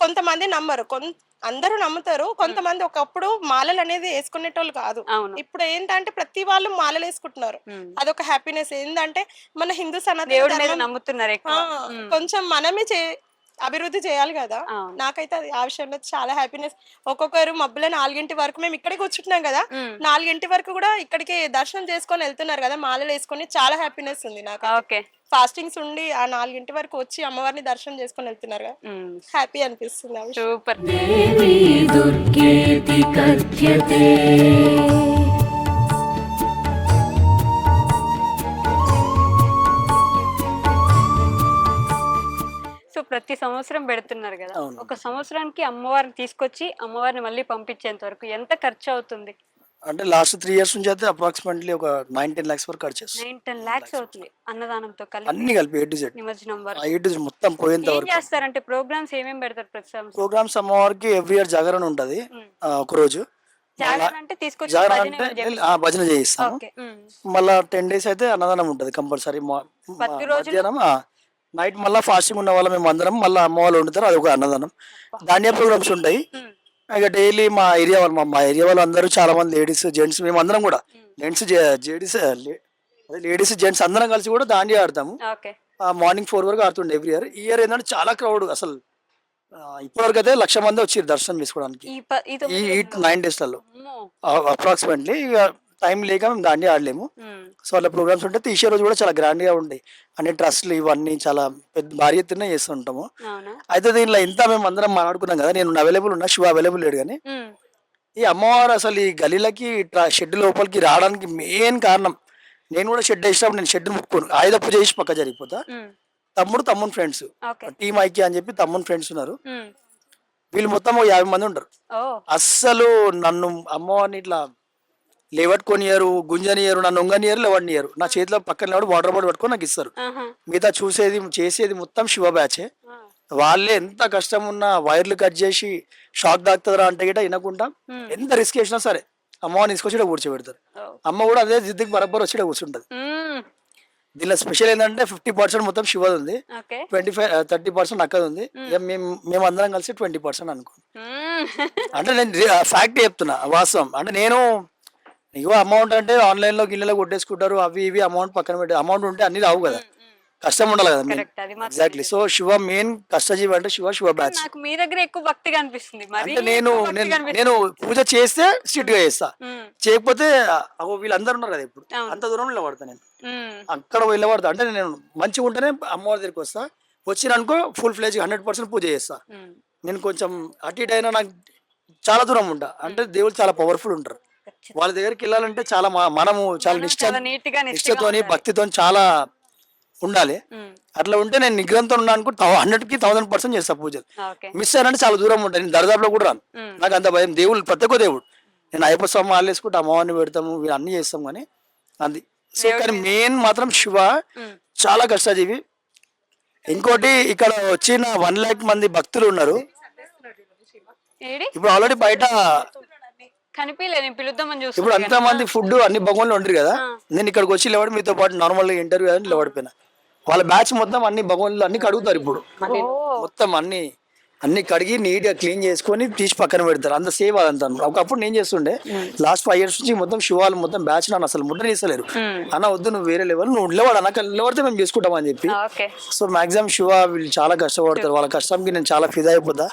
కొంతమంది నమ్మరు. కొన్ అందరూ నమ్ముతారు. కొంతమంది ఒకప్పుడు మాలలు అనేది వేసుకునేటోళ్ళు కాదు. ఇప్పుడు ఏంటంటే ప్రతి వాళ్ళు మాలలు వేసుకుంటున్నారు. అదొక హ్యాపీనెస్. ఏంటంటే మన హిందూ సనాతన. కొంచెం మనమే చే అభివృద్ధి చేయాలి కదా అవును. నాకైతే అది ఆ విషయంలో చాలా హ్యాపీనెస్ ఒక్కొక్కరు మబ్బులో నాలుగింటి వరకు మేము ఇక్కడికి కూర్చుంటున్నాం కదా ఉమ్. నాలుగింటి వరకు కూడా ఇక్కడికి దర్శనం చేసుకొని వెళ్తున్నారు కదా మాలలు వేసుకొని చాలా హ్యాపీనెస్ ఉంది నాకు ఓకే ఫాస్టింగ్స్ ఉండి ఆ నాలుగింటి వరకు వచ్చి అమ్మవారిని దర్శనం చేసుకొని వెళ్తున్నారు కదా ఉమ్. హ్యాపీ అనిపిస్తుంది ఆ విషయం సూపర్ देवी दुर्गेति कथ्यते ప్రతి సంవత్సరం పెడుతున్నారు కదా. ఒక సంవత్సరానికి అమ్మవారిని తీసుకొచ్చి అమ్మవారిని మళ్ళీ పంపించేంత వరకు ఎంత ఖర్చు అవుతుంది? అంటే లాస్ట్ త్రీ ఇయర్స్ నుంచి అయితే అప్రాక్సిమేట్లీ ఒక నైన్ టెన్ ల్యాక్స్ వరకు ఖర్చు నైన్ టెన్ లాక్స్ అవుతుంది అన్నదానంతో కలిపి. అన్ని కలిపి ఏ టు జెడ్ నిమజ్జనం ఆ వరకు ఏ టు జెడ్ మొత్తం పోయేంత వరకు. చేస్తారంటే ప్రోగ్రామ్స్ ఏమేమి పెడతారు ప్రతి సంవత్సరం? ప్రోగ్రామ్స్ అమ్మవారికి ఎవ్రీ ఇయర్ జాగరణ ఉంటుంది. ఒక రోజు. జాగరణ అంటే భజన చేయిస్తాము. ఉమ్. మళ్ళా టెన్ డేస్ అయితే అన్నదానం ఉంటుంది కంపల్సరీ? మధ్యాహ్నం నైట్ మళ్ళీ ఫాస్టింగ్ ఉన్న వాళ్ళం మేము అందరం మళ్ళీ అమ్మ వాళ్ళు వండుతారు అది ఒక అన్నదానం. దాండియా ప్రోగ్రామ్స్ ఉంటాయి. ఇక డైలీ మా ఏరియా వాళ్ళు మా- ఏరియా వాళ్ళు అందరూ చాలా మంది లేడీస్ జెంట్స్ మేము అందరం కూడా జెంట్స్ జేడీస్ లేడీస్ జెంట్స్ అందరం కలిసి కూడా దాండియా ఆడతాము. మార్నింగ్ ఫోర్ వరకు ఆడుతుండే ఎవ్రీ ఇయర్. ఈ ఇయర్ ఏంటంటే చాలా క్రౌడ్ అసలు. ఇప్పటివరకు అయితే లక్ష మంది వచ్చారు దర్శనం చేసుకోవడానికి. ఈ. నైన్ డేస్లలో. అప్రాక్సిమేట్లీ టైం లేక మేము దాండియా ఆడలేము. సో అలా ప్రోగ్రామ్స్ ఉంటే తీసే రోజు కూడా చాలా గ్రాండ్గా ఉంటాయి అన్ని ట్రస్ట్లు ఇవన్నీ చాలా పెద్ద భారీ ఎత్తున చేస్తుంటాము అయితే దీనిలో ఇంత మేము అందరం మాట్లాడుకున్నాం కదా నేను అవైలబుల్ ఉన్నా శివ అవైలబుల్ లేడు కానీ. ఈ అమ్మవారు అసలు ఈ గలీలకి షెడ్ లోపలికి రావడానికి మెయిన్ కారణం. నేను కూడా షెడ్ వేసినప్పుడు నేను షెడ్ ముట్టుకోను. ఆయుధ పూజ చేసి పక్క జరిగిపోతా. తమ్ముడు తమ్ముని ఫ్రెండ్స్ టీమ్ ఐక్య అని చెప్పి తమ్ముని ఫ్రెండ్స్ ఉన్నారు. వీళ్ళు మొత్తం యాభై మంది ఉంటారు. అస్సలు నన్ను అమ్మవారిని ఇట్లా లేవట్టుకొనియరు గుంజనియరు నన్ను ఉంగనియరు లేవనియరు నా చేతిలో పక్కన లేవడు వాటర్ బాటిల్ పట్టుకొని నాకు ఇస్తారు. మిగతా చూసేది చేసేది మొత్తం శివ బ్యాచే. వాళ్ళే ఎంత కష్టం ఉన్నా వైర్లు కట్ చేసి షాక్ తాకుతుందా అంటే గిట్ట వినకుండా. ఎంత రిస్క్ చేసినా సరే అమ్మవారిని తీసుకొచ్చి కూర్చోబెడతారు. అమ్మ కూడా అదే జిద్దుకి బరబ్బర్ వచ్చి కూర్చుంటది. దీనిలో స్పెషల్ ఏంటంటే ఫిఫ్టీ పర్సెంట్ మొత్తం శివది ఉంది ట్వంటీ ఫైవ్ థర్టీ పర్సెంట్ అక్కది ఉంది మేము అందరం కలిసి ట్వంటీ పర్సెంట్ అనుకో. అంటే నేను ఫ్యాక్ట్ చెప్తున్నా వాస్తవం అంటే నేను ఇగో అమౌంట్ అంటే ఆన్లైన్లో గిన్నెలో కొట్టేసుకుంటారు అవి ఇవి అమౌంట్ పక్కన పెట్టి అమౌంట్ ఉంటే అన్ని రావు కదా. కష్టం ఉండాలి కదా Correct, అది మాత్రం ఎగ్జాక్ట్లీ సో శివ మెయిన్ కష్టజీవి అంటే శివ శివ బ్యాచ్ నాకు మీ దగ్గర ఎక్కువ భక్తిగా అనిపిస్తుంది మరి. అంటే నేను నేను నేను పూజ చేస్తే స్ట్రిక్ట్గా చేస్తా చేయకపోతే అగో వీళ్ళందరూ ఉన్నారు కదా ఇప్పుడు. అవును. అంత దూరం నిలబడతా నేను. అక్కడ నిలబడతా. అంటే నేను మంచిగా ఉంటేనే అమ్మవారి దగ్గరికి వస్తా. వచ్చిన అనుకో ఫుల్ ఫ్లేజ్ హండ్రెడ్ పర్సెంట్ పూజ చేస్తా. నేను కొంచెం అటు ఇటు అయినా నాకు చాలా దూరం ఉంటా. అంటే దేవుళ్ళు చాలా పవర్ఫుల్ ఉంటారు. వాళ్ళ దగ్గరికి వెళ్ళాలంటే చాలా మనము చాలా నిష్ట నిష్టతోని. భక్తితో చాలా ఉండాలి. అట్లా ఉంటే నేను నిగ్రహంతో ఉన్నా అనుకో హండ్రెడ్కి థౌసండ్ పర్సెంట్ చేస్తా పూజలు. మిస్ అయ్యానంటే చాలా దూరం ఉంటాయి నేను దరిదాపులో కూడా రాను. నాకు అంత భయం. దేవుడు ప్రతి ఒక్క దేవుడు. నేను అయ్యప్ప స్వామి మాల వేసుకుంటే అమ్మవారిని పెడతాము అన్ని చేస్తాం కానీ అది. సో కానీ మెయిన్ మాత్రం శివ. చాలా కష్టజీవి. ఇంకోటి ఇక్కడ వచ్చిన వన్ ల్యాక్ మంది భక్తులు ఉన్నారు. ఇప్పుడు ఆల్రెడీ బయట నేను పిలుద్దామని ఇప్పుడు చూస్తున్నా అంత మంది ఫుడ్ అన్ని భగవాన్లు ఉండరు కదా? నేను ఇక్కడికి వచ్చి లేవడం మీతో పాటు నార్మల్ ఇంటర్వ్యూ అని లేవడిపోయినా వాళ్ళ బ్యాచ్ మొత్తం అన్ని భగవాన్లు అన్ని కడుగుతారు ఇప్పుడు. మొత్తం అన్ని అన్ని కడిగి నీట్గా క్లీన్ చేసుకొని తీసి పక్కన పెడతారు. అంత సేవ్ అదంతా ఒకప్పుడు నేను చేస్తుండే లాస్ట్ ఫైవ్ ఇయర్స్ నుంచి మొత్తం శివాలు మొత్తం బ్యాచ్ నన్ను అసలు ముట్టనిస్తలేరు అన్న వద్దు నువ్వు వేరే లెవెల్ నువ్వు లేవాడు అన్న నిలబడితే మేము చేసుకుంటాం అని చెప్పి. ఓకే. సో మాక్సిమం శివ వీళ్ళు చాలా కష్టపడతారు. వాళ్ళ కష్టంకి నేను చాలా ఫిదా అయిపోతా.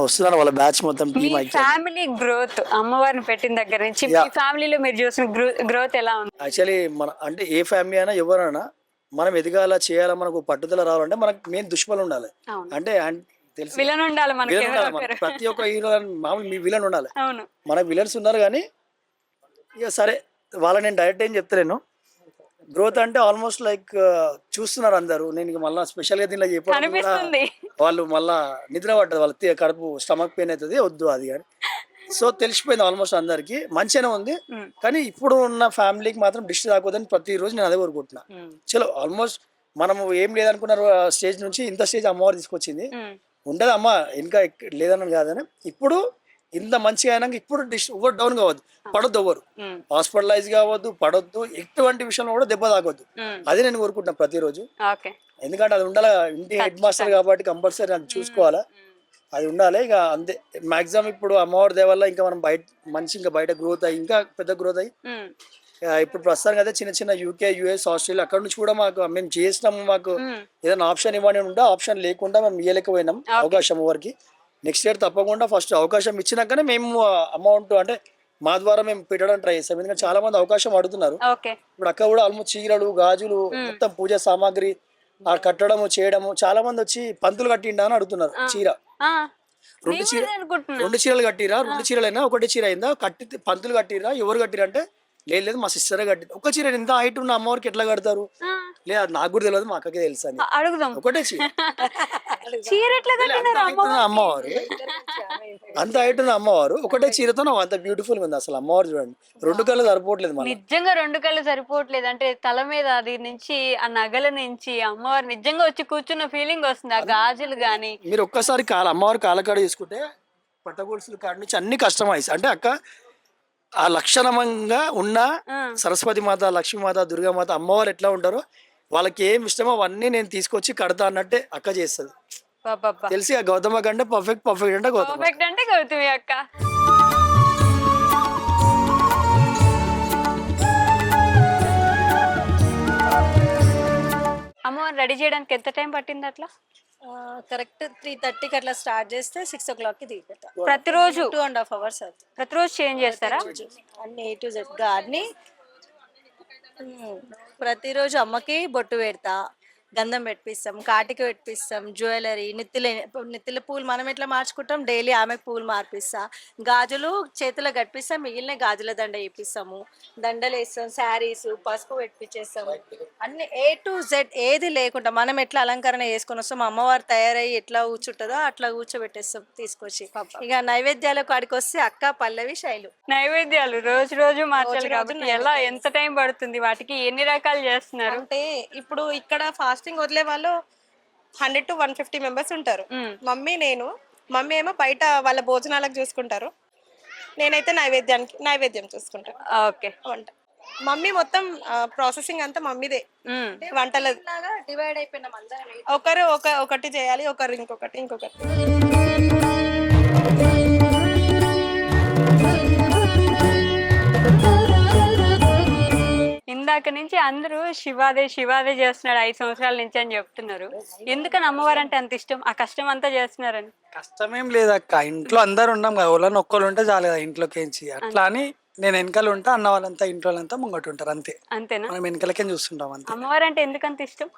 వస్తున్నాను వాళ్ళ బ్యాచ్ మొత్తం మీ ఫ్యామిలీ గ్రోత్ అమ్మవారిని పెట్టిన దగ్గర నుంచి మీ. ఫ్యామిలీలో మీరు చూసిన గ్రోత్ ఎలా ఉంది? యాక్చువల్లీ మన అంటే ఏ ఫ్యామిలీ అయినా ఎవరైనా మనం ఎదగాల చేయాలా మనకు పట్టుదల రావాలంటే మనకు మెయిన్ దుష్మలు ఉండాలి. అంటే తెలుసు. విలన్ ఉండాలి మనకి. ప్రతి ఒక్క హీరో మామూలు మీ విలన్ ఉండాలి. మనకు విలన్స్ ఉన్నారు కానీ ఇక సరే వాళ్ళ నేను డైరెక్ట్ ఏం చెప్తలేను. గ్రోత్ అంటే ఆల్మోస్ట్ లైక్ చూస్తున్నారు అందరూ. నేను మళ్ళీ స్పెషల్గా దీనిలో చెప్పడం కూడా కనిపిస్తుంది. వాళ్ళు మళ్ళా నిద్ర పట్టదు. వాళ్ళ కడుపు స్టమక్ పెయిన్ అవుతుంది. వద్దు అది కానీ సో తెలిసిపోయింది ఆల్మోస్ట్ అందరికి. మంచిగానే ఉంది. కానీ ఇప్పుడు ఉన్న ఫ్యామిలీకి మాత్రం డిస్ట్ రాకూడదని ప్రతిరోజు నేను అదే కోరుకుంటున్నా. చలో ఆల్మోస్ట్ మనము ఏం లేదనుకున్నారు స్టేజ్ నుంచి ఇంత స్టేజ్ అమ్మవారు తీసుకొచ్చింది. ఉండదు అమ్మ ఇంకా ఎక్- లేదని కాదని. ఇప్పుడు ఇంత మంచిగా అయినాక ఇప్పుడు డిష్ ఎవరు డౌన్ కావద్దు. పడొద్దు ఎవరు. హాస్పిటలైజ్ కావద్దు పడొద్దు ఎటువంటి విషయంలో కూడా దెబ్బ తాగొద్దు. అదే నేను కోరుకుంటున్నా ప్రతిరోజు. ఎందుకంటే అది ఉండాలి ఇంటి హెడ్ మాస్టర్ కాబట్టి కంపల్సరీ అది చూసుకోవాలా. అది ఉండాలి ఇక అంతే. మాక్సిమం ఇప్పుడు అమ్మవారి దేవల్ల ఇంకా మనం బయట మంచి ఇంకా బయట గ్రోత్ అయ్యి ఇంకా పెద్ద గ్రోత్ అయ్యి. ఇప్పుడు ప్రస్తుతానికి అయితే చిన్న చిన్న యూకే యుఎస్ ఆస్ట్రేలియా అక్కడ నుంచి కూడా మాకు మేము చేసినాము మాకు. ఏదైనా ఆప్షన్ ఇవ్వని ఉంటే ఆప్షన్ లేకుండా మేము ఇవ్వలేకపోయినాం అవకాశం ఎవరికి నెక్స్ట్ ఇయర్ తప్పకుండా ఫస్ట్ అవకాశం ఇచ్చినాకనే మేము అమౌంట్ అంటే మా ద్వారా మేము పెట్టడం ట్రై చేస్తాం. ఎందుకంటే చాలా మంది అవకాశం అడుగుతున్నారు. ఇప్పుడు అక్క కూడా ఆల్మోస్ట్ చీరలు గాజులు మొత్తం పూజ సామాగ్రి ఆ కట్టడము చేయడము చాలా మంది వచ్చి పంతులు కట్టిండా అని అడుగుతున్నారు చీర. రెండు చీర రెండు చీరలు కట్టిరా? రెండు చీరలైనా ఒకటి చీర అయిందా? కట్టి పంతులు కట్టిరా? ఎవరు కట్టిరా అంటే లేదు లేదు మా సిస్టరే కట్టింది. ఒక చీర ఎంత హైట్ ఉన్న అమ్మవారికి ఎట్లా కడతారు? లేదు అది నాకు కూడా తెలియదు మా అక్కకి తెలుసు అని అడుగుదాం. ఒకటే చీర. ఎట్లా కట్టినారు అమ్మవారు? అంత హైట్ ఉన్న అమ్మవారు ఒకటే చీరతో నాకు అంత బ్యూటిఫుల్ ఉంది అసలు అమ్మవారు చూడండి. రెండు కళ్ళు సరిపోవట్లేదు నిజంగా రెండు కళ్ళు సరిపోవట్లేదు. అంటే తల మీద అది నుంచి ఆ నగల నుంచి అమ్మవారు నిజంగా వచ్చి కూర్చున్న ఫీలింగ్ వస్తుంది. ఆ గాజులు గాని. మీరు ఒక్కసారి కాల అమ్మవారి కాలకాడ తీసుకుంటే పట్టగొలుసుల కాడ నుంచి అన్ని కస్టమైజ్ అంటే అక్క ఆ లక్షణంగా ఉన్న. సరస్వతి మాత లక్ష్మీమాత దుర్గామాత అమ్మవారు ఎట్లా ఉంటారో వాళ్ళకి ఏం ఇష్టమో అవన్నీ నేను తీసుకొచ్చి కడతా అన్నట్టే అక్క చేస్తుంది. తెలిసి ఆ గౌతమ కంటే పర్ఫెక్ట్ పర్ఫెక్ట్ అంటే గౌతమ. పర్ఫెక్ట్ అంటే గౌతమి అక్క. అమ్మవారిని రెడీ చేయడానికి ఎంత టైం పట్టింది అట్లా? కరెక్ట్ త్రీ థర్టీకి అట్లా స్టార్ట్ చేస్తే సిక్స్ ఓ క్లాక్కి దిగిపోతాం. ప్రతిరోజు? టూ అండ్ హాఫ్ అవర్స్ అవుతుంది. ప్రతిరోజు చేంజ్ చేస్తారా? అన్ని ఏ టు జెడ్గా అన్ని ఉమ్, ప్రతిరోజు అమ్మకి బొట్టు పెడతా. గంధం పెట్టిస్తాం కాటికి పెట్టిస్తాం జ్యువెలరీ నెత్తిల నెత్తిల పూలు మనం ఎట్లా మార్చుకుంటాం? డైలీ ఆమెకు పూలు మార్పిస్తా. గాజులు చేతిలో కట్టిస్తాం మిగిలిన గాజుల దండ వేపిస్తాము. దండలు వేస్తాం శారీస్ పసుపు పెట్టించేస్తాం అన్ని ఏ టు జెడ్ ఏది లేకుండా మనం ఎట్లా అలంకరణ చేసుకొని వస్తాం? అమ్మవారు తయారయ్యి ఎట్లా కూర్చుంటుందో అట్లా కూర్చోబెట్టేస్తాం తీసుకొచ్చి. ఇక నైవేద్యాలకు కాడికి వస్తే అక్క పల్లవి శైలు. నైవేద్యాలు రోజు రోజు మార్చాలి కాబట్టి ఎలా ఎంత టైం పడుతుంది? వాటికి ఎన్ని రకాలు చేస్తున్నారు? అంటే ఇప్పుడు ఇక్కడ ఫాస్టింగ్ వదిలే వాళ్ళు hundred to one fifty members ఉంటారు. మ్మ్. మమ్మీ నేను మమ్మీ ఏమో బయట వాళ్ళ భోజనాలకు చూసుకుంటారు. నేనైతే నైవేద్యానికి నైవేద్యం చూసుకుంటాను ఓకే. వంట. మమ్మీ మొత్తం ప్రాసెసింగ్ అంతా మమ్మీదే. వంటల డివైడ్ అయిపోయినాం ఒకరు ఒక ఒకటి చేయాలి ఒకరు ఇంకొకటి ఇంకొకటి. ఇందాక నుంచి అందరూ శివాదే శివాదే చేస్తున్నాడు ఐదు సంవత్సరాల నుంచి అని చెప్తున్నారు. ఎందుకని అమ్మవారు అంటే అంత ఇష్టం? ఆ కష్టం అంతా చేస్తున్నారని. కష్టమేం లేదక్క. ఇంట్లో అందరు ఉన్నాం కదా. వాళ్ళని ఒక్కరు ఉంటే చాలు కదా ఇంట్లోకేంచి అట్లా అని నేను వెనకాల ఉంటా అన్న వాళ్ళంతా ఇంట్లో వాళ్ళంతా ముంగట ఉంటారు అంతే. అంతేనా? మనం వెనకాలకే చూస్తుంటాం అంతే. అమ్మవారు అంటే ఎందుకంత ఇష్టం?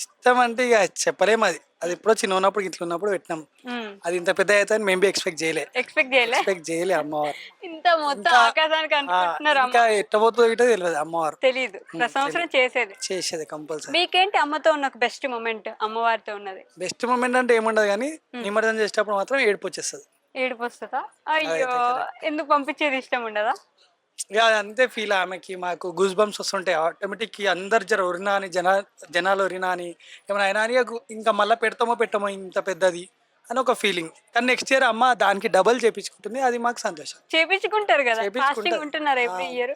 ఇష్టం అంటే ఇక చెప్పలేము అది. అది ఎప్పుడో చిన్న ఉన్నప్పుడు ఇట్లా ఉన్నప్పుడు పెట్టినాం. అది ఇంత పెద్ద అయితే మేము ఎక్స్పెక్ట్ చేయలే. ఎక్స్పెక్ట్ చేయలే? ఎక్స్పెక్ట్ చేయలే అమ్మవారు. ఇంత మొత్తం ఆకాశానికి అనుకుంటున్నారు ఇంకా ఎట్టబోతుందో ఇటో తెలియదు అమ్మవారు. ప్రతి సంవత్సరం చేసేది. చేసేది కంపల్సరీ. మీకేంటి అమ్మతో ఉన్న బెస్ట్ మూమెంట్ అమ్మవారితో ఉన్నది? బెస్ట్ మూమెంట్ అంటే ఏముండదు కానీ నిమజ్జనం చేసేటప్పుడు మాత్రం ఏడుపు వచ్చేస్తుంది. ఏడుపు వస్తుందా? అయ్యో ఎందుకు పంపించేది ఇష్టం ఉండదా? ఇక అంతే ఫీల్ ఆమెకి. మాకు గూస్ బంప్స్ వస్తుంటాయి. ఆటోమేటిక్ అందరు జర ఉరినా అని జనా జనాలు ఉరినా అని ఏమైనా అయినా అని ఇంకా మళ్ళీ పెడతామో పెట్టమో ఇంత పెద్దది. అని ఒక ఫీలింగ్. కానీ నెక్స్ట్ ఇయర్ అమ్మ దానికి డబల్ చేపించుకుంటుంది. అది మాకు సంతోషం. చేపించుకుంటారు కదా. ఫాస్టింగ్ ఉంటున్నారు ఎవ్రీ ఇయర్.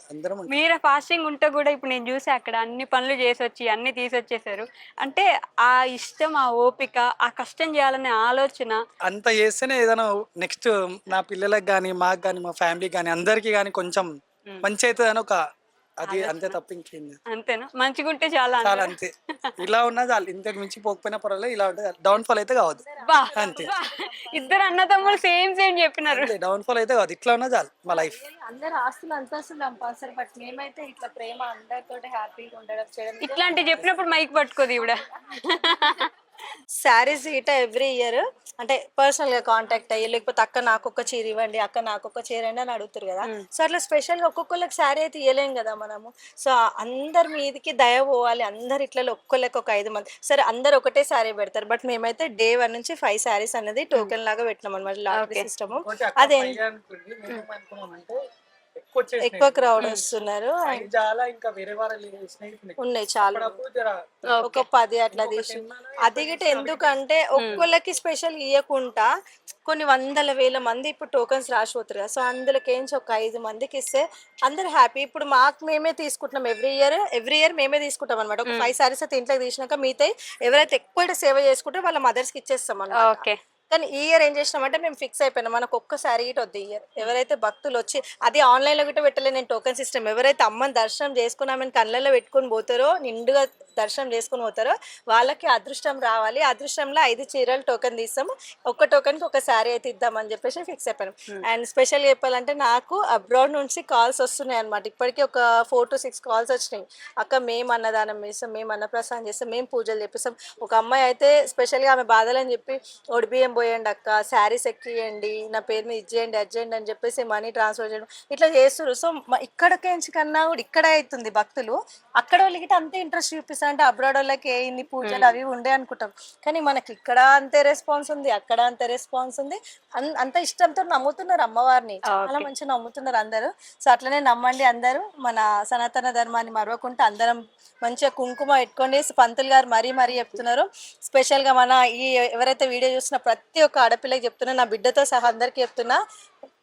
మీరు ఫాస్టింగ్ ఉంటే కూడా ఇప్పుడు నేను చూసి అక్కడ అన్ని పనులు చేసి వచ్చి అన్ని తీసొచ్చేసారు. అంటే ఆ ఇష్టం ఆ ఓపిక ఆ కష్టం చేయాలనే ఆలోచన. అంత చేస్తేనే ఏదైనా నెక్స్ట్ నా పిల్లలకు కానీ మాకు కానీ మా ఫ్యామిలీకి కానీ అందరికీ కానీ కొంచెం మంచి అవుతుంది అని ఒక అది అంతే తప్ప ఇంకేం లేదు అంతేనా మంచిగుంటే చాలా చాలా అంటారా? అంతే. ఇలా ఉన్నా చాలు. ఇంతకు మించి పోకపోయినా పర్వాలేదు. ఇలా ఉంటే డౌన్ ఫాల్ అయితే కావద్దు. బా, అంతే. ఇద్దరు అన్నదమ్ములు సేమ్ సేమ్ చెప్పినారు. డౌన్ ఫాల్ అయితే కాదు ఇట్లా ఉన్నా చాలు మా లైఫ్. అందరు ఆస్తులు అంతస్తులు సంపాదిస్తారు బట్ మేమైతే ఇట్లా ప్రేమ అందరితో హ్యాపీగా ఉండడం చేయడం. ఇట్లాంటి చెప్పినప్పుడు మైక్ పట్టుకోదు ఇవిడ <laughs> శారీస్ ఇట ఎవ్రీ ఇయర్. అంటే పర్సనల్గా కాంటాక్ట్ అయ్యి లేకపోతే అక్క నాకు ఒక చీర ఇవ్వండి అక్క నాకు ఒక చీర అండి అని అడుగుతారు కదా. సో అట్లా స్పెషల్గా ఒక్కొక్కరికి శారీ అయితే ఇవ్వలేం కదా మనము. సో అందరి మీదకి దయ పోవాలి. అందరు ఇట్లా ఒక్కొక్కరికి ఒక ఐదు మంది. సరే అందరు ఒకటే శారీ పెడతారు. బట్ మేమైతే డే వన్ నుంచి ఫైవ్ శారీస్ అనేది టోకెన్ లాగా పెట్టినాం అనమాట లాటరీ సిస్టమ్. అదే ఎక్కువ క్రౌడ్ వస్తున్నారు. చాలా ఇంకా వేరే ఉన్నాయి చాలా. ఒక పది అట్లా తీసి. అది గిట్ట ఎందుకంటే ఒక్కొక్కరికి స్పెషల్ ఇవ్వకుండా కొన్ని వందల వేల మంది ఇప్పుడు టోకన్స్ రాసిపోతారు కదా. సో అందులోకేంచి ఒక ఐదు మందికి ఇస్తే అందరు హ్యాపీ ఇప్పుడు మాకు మేమే తీసుకుంటున్నాం ఎవ్రీ ఇయర్ ఎవ్రీ ఇయర్ మేమే తీసుకుంటాం అనమాట ఒక ఫైవ్ సారీస్ అయితే ఇంట్లోకి తీసినాక మిగతా ఎవరైతే ఎక్కువ సేవ చేసుకుంటారో వాళ్ళ మదర్స్కి ఇచ్చేస్తాం అన్నమాట. ఓకే. కానీ ఈ ఇయర్ ఏం చేసినామంటే మేము ఫిక్స్ అయిపోయినాం. మనకు ఒక్క శారీ గిట్ వద్దు ఇయర్ ఎవరైతే భక్తులు వచ్చి అది ఆన్లైన్లో గిట్ట పెట్టలే నేను టోకెన్ సిస్టమ్ ఎవరైతే అమ్మని దర్శనం చేసుకుని ఆమెను కళ్ళల్లో పెట్టుకొని పోతారో నిండుగా దర్శనం చేసుకుని పోతారో వాళ్ళకి అదృష్టం రావాలి. అదృష్టంలో ఐదు చీరలు టోకెన్ తీస్తాము. ఒక్క టోకెన్కి ఒక శారీ అయితే ఇద్దామని చెప్పేసి ఫిక్స్ అయిపోయాం అండ్ స్పెషల్ చెప్పాలంటే నాకు అబ్రాడ్ నుంచి కాల్స్ వస్తున్నాయి అనమాట ఇప్పటికీ ఒక ఫోర్ టు సిక్స్ కాల్స్ వచ్చినాయి. అక్క మేము అన్నదానం చేస్తాం మేము అన్నప్రసాదం చేస్తాం మేము పూజలు చేపిస్తాం. ఒక అమ్మాయి అయితే స్పెషల్గా ఆమె బాధలని చెప్పి ఒడి బియ్యం పోయండి అక్క శారీస్ ఎక్కియండి నా పేరు మీద ఇచ్చేయండి అజ్జేయండి అని చెప్పేసి మనీ ట్రాన్స్ఫర్ చేయడం ఇట్లా చేస్తారు సో ఇక్కడికి కన్నా కూడా ఇక్కడ అవుతుంది భక్తులు. అక్కడ వాళ్ళకి అంతే ఇంట్రెస్ట్ చూపిస్తారు అంటే అబ్రాడ్ వాళ్ళకి ఏ ఇన్ని పూజలు అవి ఉండే అనుకుంటాం కానీ మనకి ఇక్కడ అంతే రెస్పాన్స్ ఉంది అక్కడ అంతే రెస్పాన్స్ ఉంది. అంత ఇష్టంతో నమ్ముతున్నారు అమ్మవారిని. చాలా మంచిగా నమ్ముతున్నారు అందరూ. సో అట్లనే నమ్మండి అందరూ. మన సనాతన ధర్మాన్ని మరవకుండా అందరం మంచిగా కుంకుమ పెట్టుకోండి పంతులు గారు మరీ మరీ చెప్తున్నారు. స్పెషల్గా మన ఈ ఎవరైతే వీడియో చూస్తున్న ప్రతి ప్రతి ఒక్క ఆడపిల్లకి చెప్తున్నా నా బిడ్డతో సహా అందరికీ చెప్తున్నా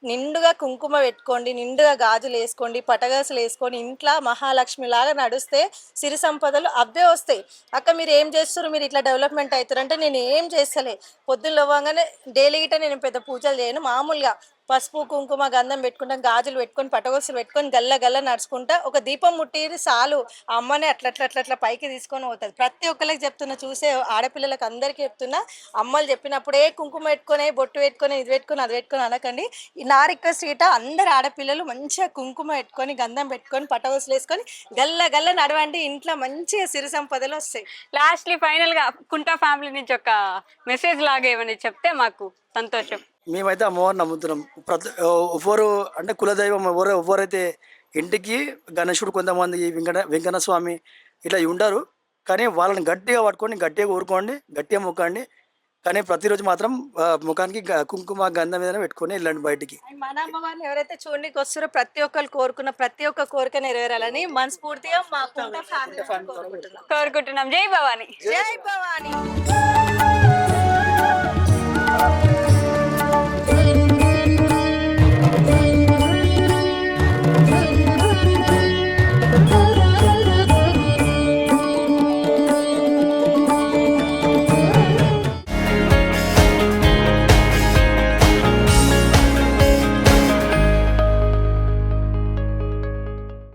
నిండుగా కుంకుమ పెట్టుకోండి నిండుగా గాజులు వేసుకోండి పటగాసులు వేసుకొని ఇంట్లో మహాలక్ష్మి లాగా నడుస్తే సిరి సంపదలు అబ్బే వస్తాయి. అక్క మీరు ఏం చేస్తారు మీరు ఇట్లా డెవలప్మెంట్ అవుతారు అంటే నేను ఏం చేస్తలే. పొద్దున్న లేవగానే డైలీ గిట్ట నేను పెద్ద పూజలు చేయను. మామూలుగా పసుపు కుంకుమ గంధం పెట్టుకుంటాం గాజులు పెట్టుకొని పటగొసులు పెట్టుకొని గల్ల గల్ల నడుచుకుంటా ఒక దీపం ముట్టిరి చాలు. ఆ అమ్మని అట్లా అట్లా అట్లా పైకి తీసుకొని పోతుంది. ప్రతి ఒక్కరికి చెప్తున్నా చూసే ఆడపిల్లలకు అందరికీ చెప్తున్నా అమ్మలు చెప్పినప్పుడే కుంకుమ పెట్టుకొని బొట్టు పెట్టుకొని ఇది పెట్టుకొని అది పెట్టుకొని అనకండి. నా రిక్వెస్ట్ ఇట అందరు ఆడపిల్లలు మంచిగా కుంకుమ పెట్టుకొని గంధం పెట్టుకొని పటగొలుసులు వేసుకొని గల్ల గల్ల నడవండి. ఇంట్లో మంచిగా సిరి సంపదలు వస్తాయి. లాస్ట్లీ ఫైనల్గా కుంటా ఫ్యామిలీ నుంచి ఒక మెసేజ్ లాగా ఏమని చెప్తే మాకు సంతోషం. మేమైతే అమ్మవారిని నమ్ముతున్నాం. ప్రతి ఎవరు అంటే కులదైవం ఎవరు ఎవరైతే ఇంటికి గణేశుడు కొంతమంది వెంకట వెంకన్న స్వామి ఇట్లా ఉండరు కానీ వాళ్ళని గట్టిగా పట్టుకొని గట్టిగా ఊరుకోండి గట్టిగా మొక్కండి. కానీ ప్రతిరోజు మాత్రం ముఖానికి గ- కుంకుమ గంధం మీద పెట్టుకొని వెళ్ళండి బయటికి. మన అమ్మవారిని ఎవరైతే చూడడానికి వస్తారో ప్రతి ఒక్కరు కోరుకున్న ప్రతి ఒక్క కోరిక నెరవేరాలని మనస్ఫూర్తిగా మా కోరుకుంటున్నాం. జై భవాని. జై భవానీ.